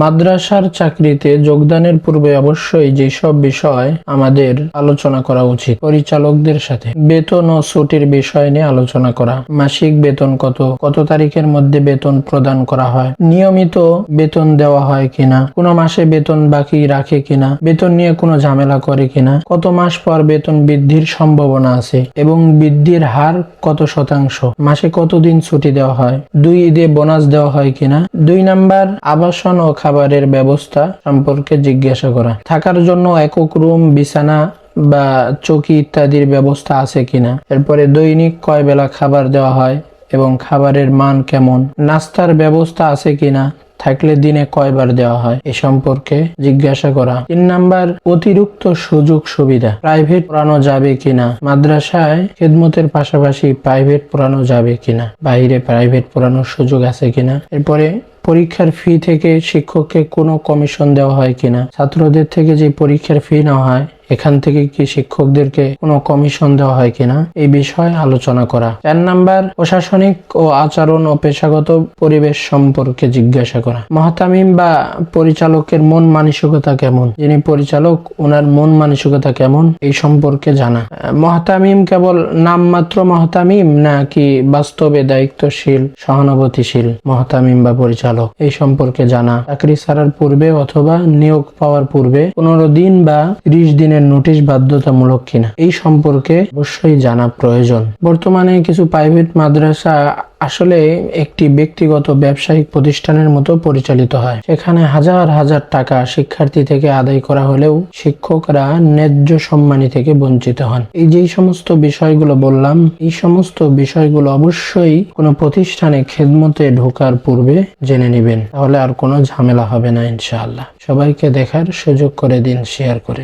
মাদ্রাসার চাকরিতে যোগদানের পূর্বে অবশ্যই যেসব বিষয় আমাদের আলোচনা করা উচিত, পরিচালকদের সাথে বেতন ও ছুটির বিষয় নিয়ে আলোচনা করা, মাসিক বেতন কত কত তারিখের মধ্যে বেতন প্রদান করা হয়, নিয়মিত বেতন দেওয়া হয় কিনা, কোনো মাসে বেতন বাকি রাখে কিনা, বেতন নিয়ে কোনো ঝামেলা করে কিনা, কত মাস পর বেতন বৃদ্ধির সম্ভাবনা আছে এবং বৃদ্ধির হার কত শতাংশ, মাসে কতদিন ছুটি দেওয়া হয়, দুই ঈদে বোনাস দেওয়া হয় কিনা, দুই নাম্বার আবাসন ও খাবারের ব্যবস্থা সম্পর্কে জিজ্ঞাসা করা। থাকার জন্য একক রুম, বিছানা বা চৌকি ইত্যাদির ব্যবস্থা আছে কিনা? এরপরে দৈনিক কয় বেলা খাবার দেওয়া হয় এবং খাবারের মান কেমন? নাস্তার ব্যবস্থা আছে কিনা? থাকলে দিনে কয়বার দেওয়া হয়? এ সম্পর্কে জিজ্ঞাসা করা। তিন নাম্বার, অতিরিক্ত সুযোগ সুবিধা। প্রাইভেট পড়ানো যাবে কিনা? মাদ্রাসায় খেদমতের পাশাপাশি প্রাইভেট পড়ানো যাবে কিনা? বাইরে প্রাইভেট পড়ানোর সুযোগ আছে কিনা? এরপরে পরীক্ষার ফি থেকে শিক্ষককে কোনো কমিশন দেওয়া হয় কিনা? ছাত্রদের থেকে যে পরীক্ষার ফি নেওয়া হয়, এখান থেকে কি শিক্ষকদেরকে কোনো কমিশন দেওয়া হয় কিনা? এই বিষয়ে আলোচনা করা। চার নাম্বার, প্রশাসনিক ও আচরণ ও পেশাগত পরিবেশ সম্পর্কে জিজ্ঞাসা করা। মহাতামিম বা পরিচালকের মন মানসিকতা কেমন? যিনি পরিচালক ওনার মন মানসিকতা কেমন? এই সম্পর্কে জানা। মহাতামিম কেবল নামমাত্র মহাতামিম নাকি বাস্তবে দায়িত্বশীল, সহানুভূতিশীল মহাতামিম বা পরিচালক? এই সম্পর্কে জানা, চাকরি ছাড়ার পূর্বে অথবা নিয়োগ পাওয়ার পূর্বে পনেরো দিন বা ত্রিশ দিনের নোটিশ বাধ্যতামূলক কিনা, এই সম্পর্কে অবশ্যই জানা প্রয়োজন। বর্তমানে কিছু প্রাইভেট মাদ্রাসা আসলে একটি ব্যক্তিগত ব্যবসায়িক প্রতিষ্ঠানের মতো পরিচালিত হয়। সেখানে হাজার হাজার টাকা শিক্ষার্থী থেকে আদায় করা হলেও শিক্ষকরা ন্যায্য সম্মানী থেকে বঞ্চিত হন। এই যেই সমস্ত বিষয়গুলো বললাম, এই সমস্ত বিষয়গুলো অবশ্যই কোনো প্রতিষ্ঠানে খেদমতে ঢোকার পূর্বে জেনে নেবেন। তাহলে আর কোনো ঝামেলা হবে না ইনশাআল্লাহ। সবাইকে দেখার সুযোগ করে দিন, শেয়ার করে।